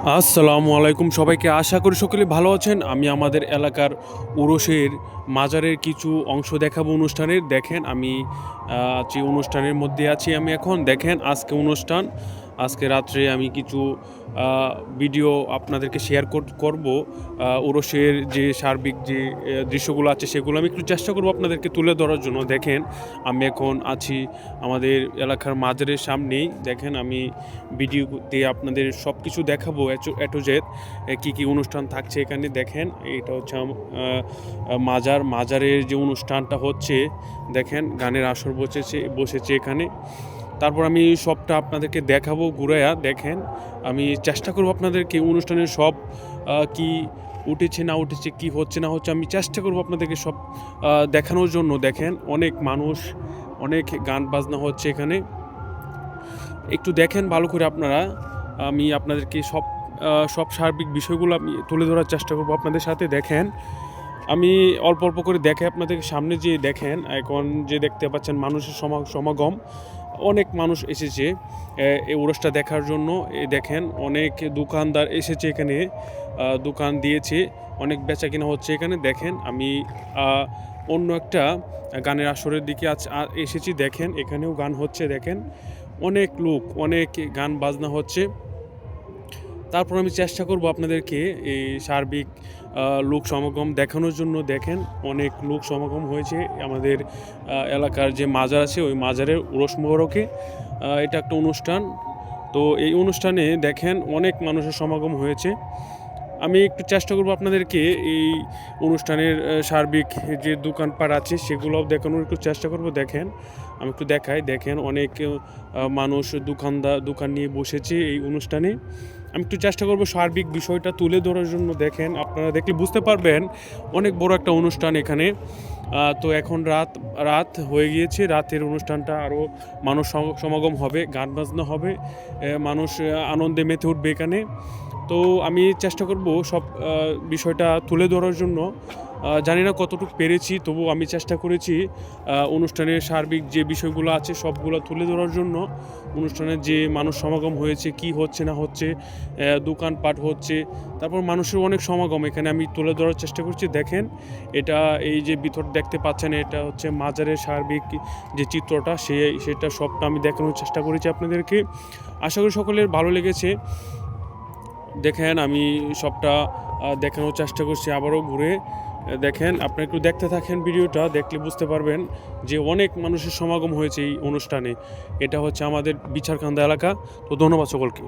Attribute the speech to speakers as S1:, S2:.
S1: আসসালামু আলাইকুম। সবাইকে আশা করি সকলে ভালো আছেন। আমি আমাদের এলাকার উরসের মাজারের কিছু অংশ দেখাবো অনুষ্ঠানের দেখেন আমি যে অনুষ্ঠানের মধ্যে আছি আমি এখন। দেখেন আজকে অনুষ্ঠান। আজকে রাত্রে আমি কিছু ভিডিও আপনাদেরকে শেয়ার করব। উরসের যে সার্বিক যে দৃশ্যগুলো আছে সেগুলো আমি একটু চেষ্টা করব আপনাদেরকে তুলে ধরার জন্য। দেখেন, আমি এখন আছি আমাদের এলাকার মাজারের সামনেই। দেখেন, আমি ভিডিওতে আপনাদের সব কিছু দেখাবো জেড কী কী অনুষ্ঠান থাকছে এখানে। দেখেন, এটা হচ্ছে মাজার। মাজারের যে অনুষ্ঠানটা হচ্ছে, দেখেন, গানের আসর বসেছে বসেছে এখানে। তারপর আমি সবটা আপনাদেরকে দেখাবো, ঘুরাইয়া দেখেন। আমি চেষ্টা করব আপনাদেরকে অনুষ্ঠানের সব কি উঠেছে, না উঠেছে, কি হচ্ছে, না হচ্ছে, আমি চেষ্টা করব আপনাদেরকে সব দেখানোর জন্য। দেখেন, অনেক মানুষ, অনেক গান বাজনা হচ্ছে এখানে। একটু দেখেন ভালো করে আপনারা। আমি আপনাদেরকে সব সব সার্বিক বিষয়গুলো আমি তুলে ধরার চেষ্টা করব আপনাদের সাথে। দেখেন, আমি অল্প অল্প করে দেখে আপনাদের সামনে যে দেখেন। এখন যে দেখতে পাচ্ছেন মানুষের সমা- সমাগম অনেক মানুষ এসেছে এই উরসটা দেখার জন্য। দেখেন, অনেক দোকানদার এসেছে এখানে দোকান দিয়েছে, অনেক বেচা কিনা হচ্ছে এখানে। দেখেন, আমি অন্য একটা গানের আসরের দিকে আজ এসেছি, দেখেন, এখানেও গান হচ্ছে, দেখেন। অনেক লোক, অনেক গান বাজনা হচ্ছে। তারপর আমি চেষ্টা করব আপনাদেরকে এই সার্বিক লোক সমাগম দেখানোর জন্য। দেখেন, অনেক লোক সমাগম হয়েছে আমাদের এলাকার যে মাজার আছে, ওই মাজারের উরস মোহরকে এটা একটা অনুষ্ঠান। তো এই অনুষ্ঠানে দেখেন অনেক মানুষের সমাগম হয়েছে। আমি একটু চেষ্টা করব আপনাদেরকে এই অনুষ্ঠানের সার্বিক যে দোকানপাট আছে সেগুলোও দেখানোর একটু চেষ্টা করব। দেখেন, আমি একটু দেখাই। দেখেন, অনেক মানুষ দোকানদার দোকান নিয়ে বসেছে এই অনুষ্ঠানে। আমি একটু চেষ্টা করব সার্বিক বিষয়টা তুলে ধরার জন্য। দেখেন, আপনারা দেখলে বুঝতে পারবেন, অনেক বড় একটা অনুষ্ঠান এখানে। তো এখন রাত রাত হয়ে গিয়েছে। রাতের অনুষ্ঠানটা আরও মানুষ সম- সমাগম হবে, গান বাজনা হবে মানুষ আনন্দে মেতে উঠবে এখানে। তো আমি চেষ্টা করব সব বিষয়টা তুলে ধরার জন্য। জানি না কতটুকু পেরেছি তবু আমি চেষ্টা করেছি অনুষ্ঠানের সার্বিক যে বিষয়গুলো আছে সবগুলো তুলে ধরার জন্য, অনুষ্ঠানের যে মানুষ সমাগম হয়েছে, কি হচ্ছে, না হচ্ছে দোকানপাট হচ্ছে, তারপর মানুষের অনেক সমাগম, এখানে আমি তুলে ধরার চেষ্টা করছি। দেখেন, এটা এই যে ভিতর দেখতে পাচ্ছেন, এটা হচ্ছে মাজারের সার্বিক যে চিত্রটা, সে, সেটা সবটা আমি দেখানোর চেষ্টা করেছি আপনাদেরকে। আশা করি সকলের ভালো লেগেছে। দেখেন, আমি সবটা দেখানোর চেষ্টা করছি আবারও ঘুরে। দেখেন, আপনি একটু দেখতে থাকেন ভিডিওটা, দেখলে বুঝতে পারবেন যে অনেক মানুষের সমাগম হয়েছে এই অনুষ্ঠানে। এটা হচ্ছে আমাদের বিচারকান্দা এলাকা। তো ধন্যবাদ সকলকে।